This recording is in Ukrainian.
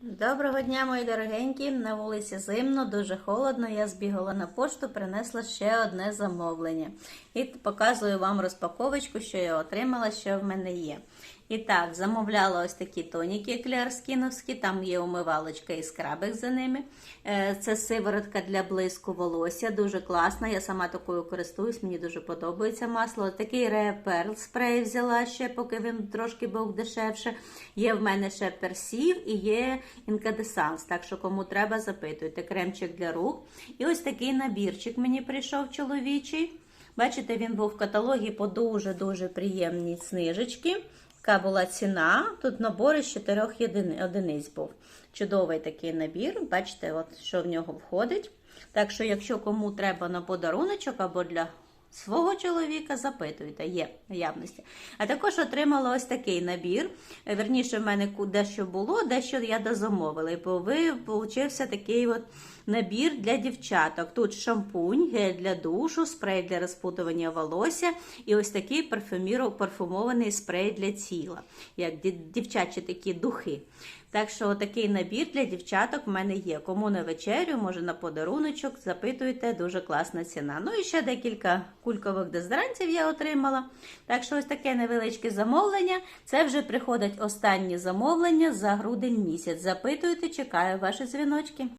Доброго дня, мої дорогенькі. На вулиці зимно, дуже холодно. Я збігала на пошту, принесла ще одне замовлення. І показую вам розпаковочку, що я отримала, що в мене є. І так, замовляла ось такі тоніки Eclair скіновські, там є умивалочка і скрабик за ними. Е, Це сиворотка для блиску волосся, дуже класна. Я сама такою користуюсь, мені дуже подобається масло. Такий Rare спрей взяла ще, поки він трошки був дешевше. Є в мене ще персів і є інкадесанс. Так що кому треба, запитуйте. Кремчик для рук. І ось такий набірчик мені прийшов чоловічий. Бачите, він був в каталогі по дуже-дуже приємній снижечці. Яка була ціна? Тут набор із чотирьох єдини- одиниць був. Чудовий такий набір. Бачите, от що в нього входить. Так що, якщо кому треба на подаруночок або для свого чоловіка, запитуйте, є наявності. А також отримала ось такий набір. Верніше, в мене дещо було, дещо я дозамовила. І пови- получився такий от набір для дівчаток. Тут шампунь, гель для душу, спрей для розпутування волосся і ось такий парфумований спрей для тіла, як дівчачі такі духи. Так що такий набір для дівчаток в мене є. Кому на вечерю, може на подаруночок, запитуйте, дуже класна ціна. Ну і ще декілька кулькових дезодорантів я отримала. Так що ось таке невеличке замовлення. Це вже приходять останні замовлення за грудень місяць. Запитуйте, чекаю ваші дзвіночки.